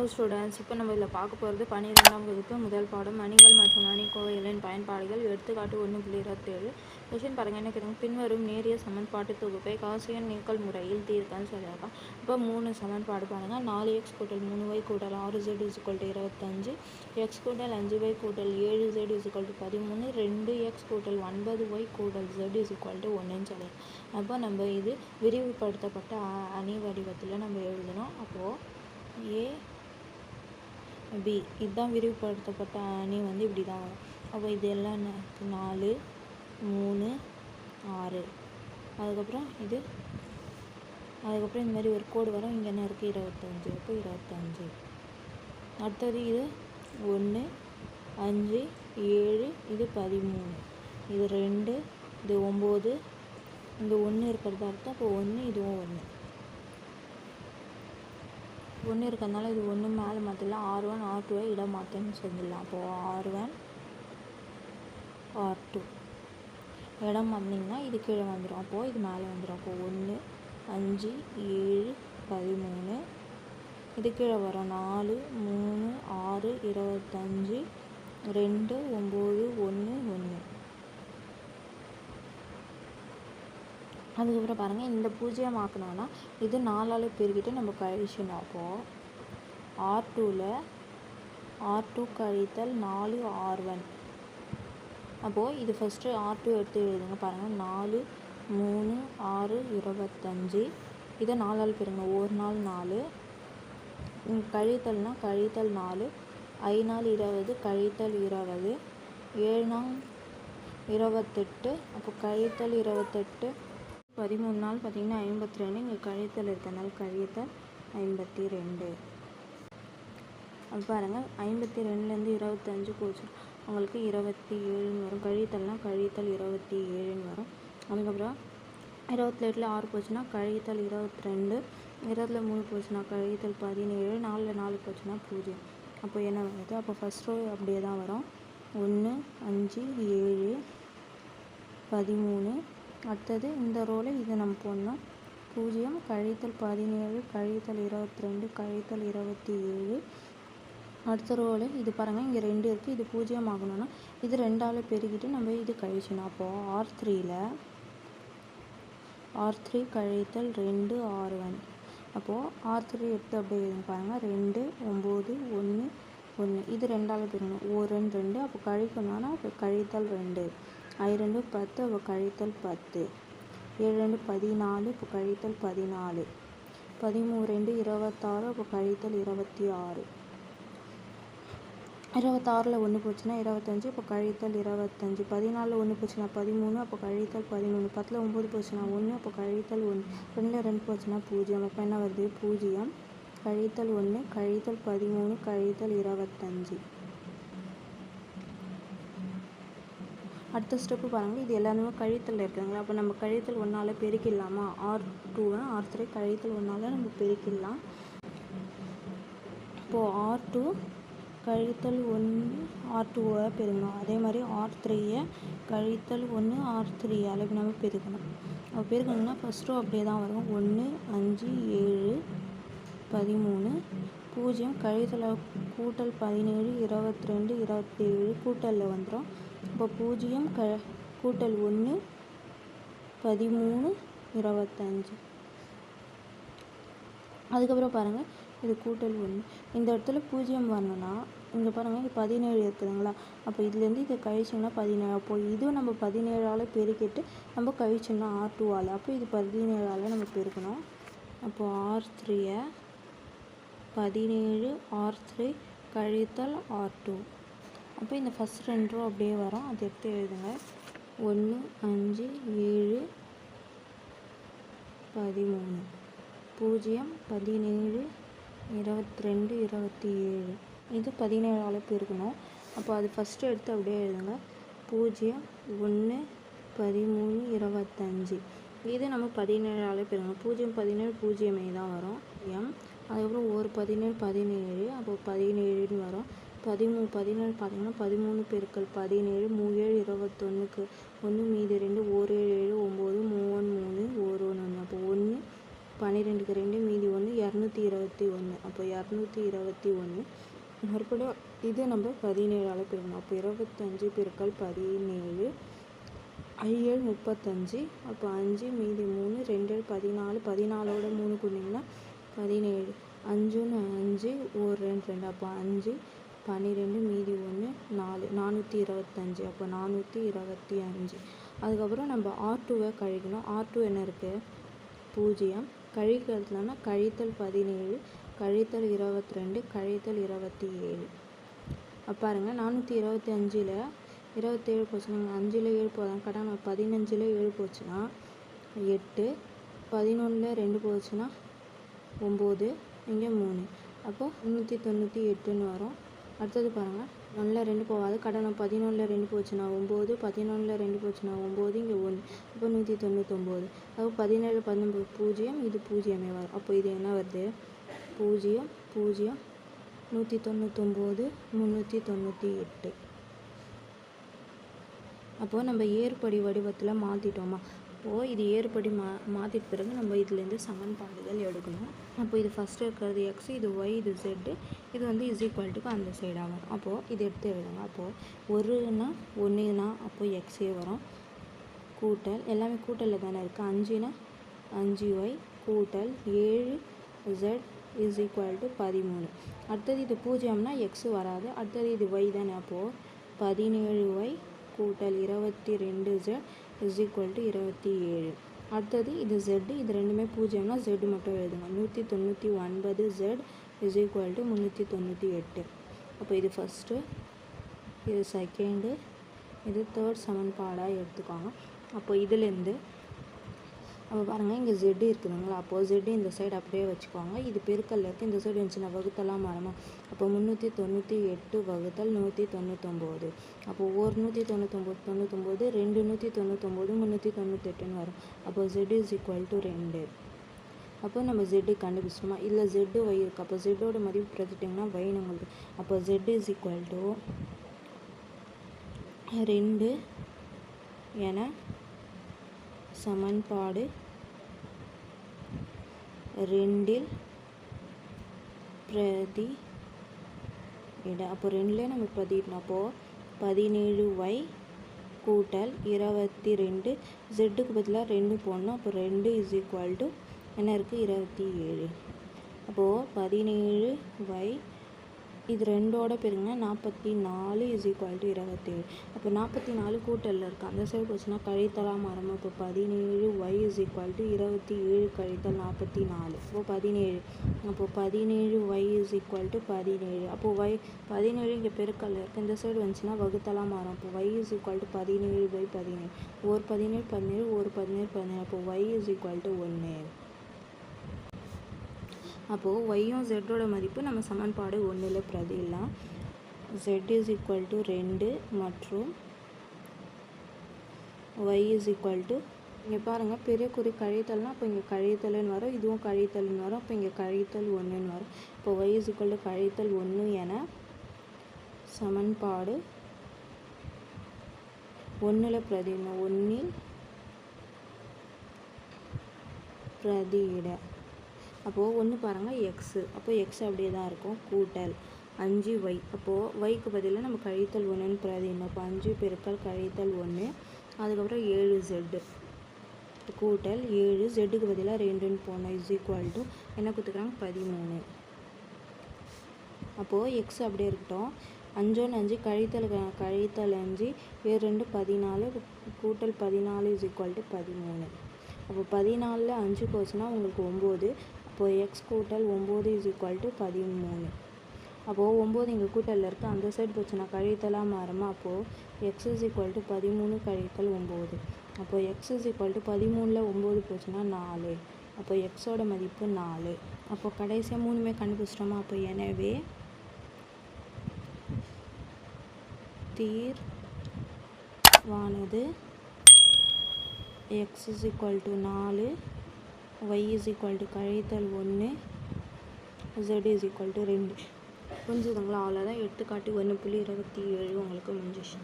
Hello students இப்போ நம்ம இதில் பார்க்க போகிறது பன்னிரெண்டாம் வகுப்பு முதல் பாடம் அணிகள் மற்றும் அணிக்கோவைகளின் பயன்பாடுகள். எடுத்துக்காட்டு ஒன்று புள்ளி இருபத்தேழு. கொஷின் பாருங்க என்ன கேட்குறாங்க? பின்வரும் நேரிய சமன்பாட்டு தொகுப்பை காசியன் நீக்கல் முறையில் தீர்க்கன்னு சொல்லியிருக்கான் இப்போ மூணு சமன்பாடு பாருங்கள் நாலு எக்ஸ் கூட்டல் மூணு ஒய் கூட்டல் ஆறு ஜெட் இசுக்கல் இருபத்தஞ்சு. எக்ஸ் கூட்டல் அஞ்சு ஒய் கூட்டல் ஏழு ஜெட் இசுக்கல் பதிமூணு. ரெண்டு எக்ஸ் கூட்டல் ஒன்பது ஒய் கூட்டல் ஜெட் இசுக்கல் டு ஒன்றுன்னு சொல்லியிருக்கோம் அப்போ நம்ம இது விரிவுபடுத்தப்பட்ட அ- அணி வடிவத்தில் நம்ம எழுதணும். அப்போது ஏ பி இதுதான் விரிவுபடுத்தப்பட்ட அணி வந்து இப்படி தான் வரும். அப்போ இது எல்லாம் என்ன? நாலு மூணு ஆறு. அதுக்கப்புறம் இது அதுக்கப்புறம் இந்த மாதிரி ஒரு கோடு வரும். இங்கே என்ன இருக்குது இருபத்தஞ்சு. அப்போ இருபத்தஞ்சு. அடுத்தது இது ஒன்று அஞ்சு ஏழு இது பதிமூணு. இது ரெண்டு இது ஒம்பது. இந்த ஒன்று இருக்கிறதா அர்த்தம். அப்போ ஒன்று இதுவும் ஒன்று ஒன்று இருக்கிறதுனால இது ஒன்று மேலே மாற்றிடலாம் ஆர் ஒன் ஆர் டூவை இடம் மாற்றேன்னு சொல்லிடலாம். அப்போது ஆர் ஒன் ஆர் டூ இடம் வந்தீங்கன்னா இது கீழே வந்துடும் அப்போது இது மேலே வந்துடும் அப்போது ஒன்று அஞ்சு ஏழு பதிமூணு. இது கீழே வரும். நாலு மூணு ஆறு இருபத்தஞ்சி ரெண்டு ஒம்பது ஒன்று ஒன்று அதுக்கப்புறம் பாருங்கள் இந்த பூஜ்ஜியம் ஆக்கணும்னா இது நாலால் பெருக்கிட்டு நம்ம கழிச்சணும் அப்போது ஆர் டூவில் ஆர் டூ கழித்தல் நாலு ஆர் ஒன் அப்போது இது ஃபஸ்ட்டு ஆர் டூ எடுத்து எழுதுங்க பாருங்கள் நாலு மூணு ஆறு இருபத்தஞ்சி. இதை நாலால் பெருங்க. ஒரு நாள் நாலு. கழித்தல்னால் கழித்தல்னா கழித்தல் நாலு. ஐ நாள் இருபது கழித்தல் இருபது. ஏழு நாள் இருபத்தெட்டு. அப்போ கழித்தல் இருபத்தெட்டு பதிமூணு நாள் பார்த்தீங்கன்னா ஐம்பத்தி ரெண்டு இங்கே கழித்தல் இருக்கனால கழித்தல் ஐம்பத்தி ரெண்டு. பாருங்கள் ஐம்பத்தி ரெண்டுலேருந்து இருபத்தஞ்சு போச்சு அவங்களுக்கு இருபத்தி ஏழுன்னு வரும். கழித்தல்னா கழித்தல் இருபத்தி ஏழுன்னு வரும். அதுக்கப்புறம் இருபத்தெட்டில் ஆறு போச்சுன்னா கழித்தல் இருபத்தி ரெண்டு இருபத்தில் மூணு போச்சுன்னா கழித்தல் பதினேழு நாலில் நாலு போச்சுன்னா பூஜ்ஜியம். அப்போ என்ன வருது? அப்போ ஃபஸ்ட் ரோ அப்படியே தான் வரும். ஒன்று அஞ்சு ஏழு பதிமூணு அடுத்தது இந்த ரோவில் இது நம்ம போடணும். பூஜ்ஜியம் கழித்தல் பதினேழு கழித்தல் இருபத்தி ரெண்டு கழித்தல் இருபத்தி ஏழு அடுத்த ரோவில் இது பாருங்கள் இங்கே ரெண்டு இருக்குது இது பூஜ்ஜியம் ஆகணும்னா இது ரெண்டால் பெருகிட்டு நம்ம இது கழிச்சணும் அப்போது ஆர் த்ரீயில் ஆர் த்ரீ கழித்தல் ரெண்டு ஆர் ஒன் அப்போது ஆர் த்ரீ எடுத்து அப்படியே பாருங்கள் ரெண்டு ஒம்பது ஒன்று ஒன்று இது ரெண்டால் பெருகணும். ஓ ரெண்டு ரெண்டு. அப்போ கழிக்கணும்னா அப்போ கழித்தல் ரெண்டு. ஐரெண்டு பத்து அப்போ கழித்தல் பத்து. ஏழு ரெண்டு பதினாலு இப்போ கழித்தல் பதினாலு. பதிமூணு ரெண்டு இருபத்தாறு அப்போ கழித்தல் இருபத்தி ஆறு இருபத்தாறில் ஒன்று போச்சுன்னா இருபத்தஞ்சி இப்போ கழித்தல் இருபத்தஞ்சி. பதினாலில் ஒன்று போச்சுன்னா பதிமூணு அப்போ கழித்தல் பதிமூணு பத்தில் ஒம்பது போச்சுன்னா ஒன்று அப்போ கழித்தல் ஒன்று ரெண்டில் ரெண்டு போச்சுன்னா பூஜ்ஜியம். அப்போ என்ன வருது? பூஜ்ஜியம். கழித்தல் ஒன்று கழித்தல் பதிமூணு கழித்தல் இருபத்தஞ்சி. அடுத்த ஸ்டெப்பு பாருங்கள் இது எல்லாமே கழித்தல் இருக்குதுங்களா? அப்போ நம்ம கழித்தல் ஒன்றால் பெருக்கிடலாமா? ஆர் டூவை ஆர் த்ரீ கழித்தல் ஒன்றால் நம்ம பெருக்கிடலாம். இப்போது ஆர் டூ கழித்தல் ஒன்று ஆர் டூவை பெருக்கணும். அதே மாதிரி ஆர் த்ரீயை கழித்தல் ஒன்று ஆர் த்ரீ அளவு நம்ம பெருக்கணும். அப்போ பெருக்கணும்னா ஃபஸ்ட்டும் அப்படியே தான் வரும். ஒன்று அஞ்சு ஏழு பதிமூணு பூஜ்ஜியம் கழித்தல் கூட்டல் பதினேழு இருபத்தி ரெண்டு இருபத்தேழு கூட்டலில் வந்துடும் இப்போ பூஜ்ஜியம் க கூட்டல் ஒன்று பதிமூணு இருபத்தஞ்சி. அதுக்கப்புறம் பாருங்கள் இது கூட்டல் ஒன்று இந்த இடத்துல பூஜ்ஜியம் வரணும்னா இங்கே பாருங்கள் இது பதினேழு இருக்குதுங்களா? அப்போ இதுலேருந்து இதை கழிச்சோம்னா பதினேழு. அப்போ இதுவும் நம்ம பதினேழால் பெருக்கிட்டு நம்ம கழிச்சோம்னா ஆர் டூவால் அப்போ இது பதினேழால் நம்ம பெருக்கணும். அப்போது ஆர் த்ரீயை பதினேழு ஆர் த்ரீ கழித்தல் ஆர் டூ அப்போ இந்த ஃபஸ்ட் ரெண்டு அப்படியே வரும். அதை எடுத்து எழுதுங்க. ஒன்று அஞ்சு ஏழு பதிமூணு. பூஜ்ஜியம் பதினேழு இருபத்தி ரெண்டு இருபத்தி ஏழு இது பதினேழு அழைப்பு இருக்கணும் அப்போ அது ஃபஸ்ட்டு எடுத்து அப்படியே எழுதுங்க. பூஜ்ஜியம் ஒன்று பதிமூணு இருபத்தஞ்சி. இது நம்ம பதினேழு அழைப்பு இருக்கணும் பூஜ்ஜியம் பதினேழு பூஜ்ஜியமே தான் வரும். எம் அதுக்கப்புறம் ஒரு பதினேழு பதினேழு அப்போ பதினேழுன்னு வரும். பதிமூணு பதினேழு பார்த்தீங்கன்னா பதிமூணு பெருக்கல் பதினேழு மூ ஏழு இருபத்தொன்றுக்கு ஒன்று மீதி ரெண்டு ஒரு ஏழு ஏழு ஒம்பது மூணு மூணு ஒரு ஒன்று ஒன்று அப்போ ஒன்று பன்னிரெண்டுக்கு ரெண்டு மீதி ஒன்று இரநூத்தி இருபத்தி ஒன்று அப்போ இரநூத்தி இருபத்தி ஒன்று மறுபடியும் இது நம்ம பதினேழால் பெருக்கணும். அப்போ இருபத்தஞ்சு பெருக்கல் பதினேழு ஐஏழு முப்பத்தஞ்சு. அப்போ அஞ்சு மீதி மூணு ரெண்டு பதினாலு. பதினாலோட மூணு கொடுத்தீங்கன்னா பதினேழு. அஞ்சுன்னு அஞ்சு ஒரு ரெண்டு ரெண்டு. அப்போ அஞ்சு பன்னிரெண்டு மீதி ஒன்று நாலு. நானூற்றி இருபத்தஞ்சி. அப்போ நானூற்றி இருபத்தி அஞ்சு. அதுக்கப்புறம் நம்ம ஆர் டூவை கழிக்கணும். ஆர் டூ என்ன இருக்குது பூஜ்ஜியம். கழிக்கிறதுலனா கழித்தல் பதினேழு கழித்தல் இருபத்தி ரெண்டு கழித்தல் இருபத்தி ஏழு அப்போ பாருங்கள் நானூற்றி இருபத்தி அஞ்சில் இருபத்தேழு போச்சுன்னா அஞ்சில் ஏழு போதான் கடன் பதினஞ்சில் ஏழு போச்சுன்னா எட்டு. பதினொன்றில் ரெண்டு போச்சுன்னா ஒம்பது இங்கே மூணு. அப்போது முந்நூற்றி தொண்ணூற்றி எட்டுன்னு வரும். அடுத்தது பாருங்கள் ஒன்றில் ரெண்டு போகாது. கடனை பதினொன்றில் ரெண்டு போச்சுன்னா ஒம்பது பதினொன்றில் ரெண்டு போச்சுன்னா ஒம்பது இங்கே ஒன்று அப்போ நூற்றி தொண்ணூத்தொம்பது அப்போ பதினேழு பதினொம்பது பூஜ்ஜியம் இது பூஜ்ஜியமே வரும். அப்போ இது என்ன வருது? பூஜ்ஜியம் பூஜ்ஜியம் நூற்றி தொண்ணூத்தொம்பது முந்நூற்றி தொண்ணூற்றி எட்டு அப்போது நம்ம ஏற்படி வடிவத்தில் மாற்றிட்டோமா அப்போது இது ஏறுபடி மா மாற்றிட்ட பிறகு நம்ம இதுலேருந்து சமன்பாடுகள் எடுக்கணும். அப்போ இது ஃபஸ்ட்டு இருக்கிறது எக்ஸ் இது ஒய் இது செட்டு இது வந்து இஸ் ஈக்குவல்ட்டுக்கு அந்த சைடாக வரும். அப்போது இது எடுத்து எழுதுங்க அப்போது ஒருனா ஒன்றுனா அப்போது எக்ஸே வரும். கூட்டல் எல்லாமே கூட்டலில் தானே இருக்குது அஞ்சுனா அஞ்சு ஒய் கூட்டல் ஏழு ஜெட் இஸ் ஈக்குவல் டு பதிமூணு. அடுத்தது இது பூஜ்ஜியம்னா எக்ஸு வராது. அடுத்தது இது ஒய் தானே? அப்போது பதினேழு ஒய் கூட்டல் இருபத்தி ரெண்டு ஜெட் இஸ் ஈக்குவல் டு இருபத்தி ஏழு. அடுத்தது இது ஜெட்டு இது ரெண்டுமே பூஜ்ஜியம்னா ஜெட் மட்டும் எழுதுங்க. நூற்றி தொண்ணூற்றி ஒன்பது ஜெட் இஸ் ஈக்குவல் டு முந்நூற்றி தொண்ணூற்றி எட்டு. அப்போ இது ஃபஸ்ட்டு இது செகண்டு இது தேர்ட் சமன்பாடாக எடுத்துக்கோங்க. அப்போ இதுலேருந்து அப்போ பாருங்கள் இங்கே ஜெட்டு இருக்குதுங்களா அப்போது ஜெட்டு இந்த சைடு அப்படியே வச்சுக்கோங்க இது பெருக்கல்ல இருக்குது இந்த சைடு இருந்துச்சுன்னா வகுத்தலாம் மரமா அப்போ முந்நூற்றி தொண்ணூற்றி எட்டு வகுத்தல் நூற்றி தொண்ணூத்தொம்போது. அப்போது ஒரு நூற்றி தொண்ணூத்தொம்பது தொண்ணூத்தொம்பது ரெண்டு நூற்றி தொண்ணூத்தொம்பது முந்நூற்றி தொண்ணூத்தெட்டுன்னு வரும். அப்போ ஜெட் இஸ் ஈக்குவல் டு ரெண்டு. அப்போ நம்ம ஜெட்டு கண்டுபிடிச்சிட்டோமா? இல்லை ஜெட்டு ஒய் இருக்குது அப்போ ஜெட்டோட மதிப்பு பிரதிட்டிங்கன்னா ஒய் நம்மளுக்கு அப்போ ஜெட் இஸ் ஈக்குவல் டு ரெண்டு என சமன்பாடு ரெண்டில் பிரதி இட அப்போ ரெண்டுலேயே நம்ம பிரதிடணும் அப்போது பதினேழு ஒய் கூட்டல் இருபத்தி ரெண்டு ஜெட்டுக்கு பதிலாக ரெண்டு போடணும். அப்போ ரெண்டு இஸ் ஈக்குவல் டு என்ன இருக்குது இருபத்தி ஏழு. அப்போது பதினேழு ஒய் இது ரெண்டோட பெருங்க. நாற்பத்தி நாலு இஸ் ஈக்குவல் டு இருபத்தேழு அப்போ நாற்பத்தி நாலு கூட்டலில் இருக்குது அந்த சைடு போச்சுன்னா கழித்தலா மரம். இப்போ பதினேழு ஒய் இஸ் ஈக்குவல் டு இருபத்தி ஏழு கழித்தல் நாற்பத்தி நாலு இப்போ பதினேழு. அப்போது பதினேழு ஒய் இஸ் ஈக்குவல் டு பதினேழு. அப்போது ஒய் பதினேழு இங்கே பெருக்கல்ல இருக்குது இந்த சைடு வந்துச்சுன்னா வகுத்தலா மாறும் அப்போ ஒய் இஸ் ஈக்குவல் டு பதினேழு பை பதினேழு. ஒரு பதினேழு பதினேழு ஒரு பதினேழு பதினேழு. அப்போ ஒய் இஸ் ஈக்குவல் டு ஒன்று அப்போது ஒய்யும் ஜெட்டோட மதிப்பு நம்ம சமன்பாடு ஒன்றில் பிரதிடலாம் ஜெட் இஸ் ஈக்குவல் டு ரெண்டு மற்றும் ஒய் இஸ் ஈக்குவல் டு இங்கே பாருங்கள் பெரிய குறி கழித்தல்னால் அப்போ இங்கே கழித்தல்னு வரும் இதுவும் கழித்தல்னு வரும் அப்போ இங்கே கழித்தல் ஒன்றுன்னு வரும். இப்போ ஒய் இஸ் ஈக்குவல் டு கழித்தல் ஒன்று என சமன்பாடு ஒன்றில் பிரதிடணும் ஒன்றில் பிரதியிட. அப்போது ஒன்று பாருங்கள் எக்ஸு அப்போ எக்ஸ் அப்படியே தான் இருக்கும். கூட்டல். அஞ்சு ஒய் அப்போது ஒய்க்கு பதிலாக நம்ம கழித்தல் ஒன்றுன்னு பிரதிடணும் அப்போ அஞ்சு பெருக்கல் கழித்தல் ஒன்று அதுக்கப்புறம் ஏழு ஜெட்டு கூட்டல் ஏழு ஜெட்டுக்கு பதிலாக ரெண்டுன்னு போனோம் இஸ் ஈக்குவல் டு என்ன கொடுத்துக்கிறாங்க பதிமூணு. அப்போது எக்ஸ் அப்படியே இருக்கட்டும். அஞ்சோன்னு அஞ்சு கழித்தல் க- கழித்தல் அஞ்சு ஏழு ரெண்டு பதினாலு கூட்டல் பதினாலு இஸ் ஈக்குவல் டு பதிமூணு. அப்போ பதினாலில் அஞ்சு போச்சுன்னா உங்களுக்கு ஒம்பது அப்போது எக்ஸ் கூட்டல் ஒம்பது இஸ் ஈக்குவல் டு பதிமூணு. அப்போது ஒம்பது இங்கே கூட்டலில் இருக்குது அந்த சைடு போச்சுன்னா கழித்தலாக மாறுமா? அப்போது எக்ஸ் இஸ் ஈக்குவல் டு பதிமூணு கழித்தல் ஒம்பது. அப்போது எக்ஸ் இஸ் ஈக்குவல் டு பதிமூணில் ஒம்பது போச்சுன்னா நாலு. அப்போ எக்ஸோட மதிப்பு நாலு. அப்போது கடைசியாக மூணுமே கண்டுபிடிச்சிட்டோமா? அப்போ எனவே தீர்வானது எக்ஸ் இஸ் ஈக்குவல் டு நாலு ஒய் இஸ் ஈக்குவல் டு கழித்தல் ஒன்று ஜெட் இஸ் ஈக்குவல் டு ரெண்டு. புரிஞ்சுதுங்களா? அவ்வளோதான் எடுத்துக்காட்டி ஒன்று புள்ளி இருபத்தி ஏழு உங்களுக்கு முடிஞ்சிச்சு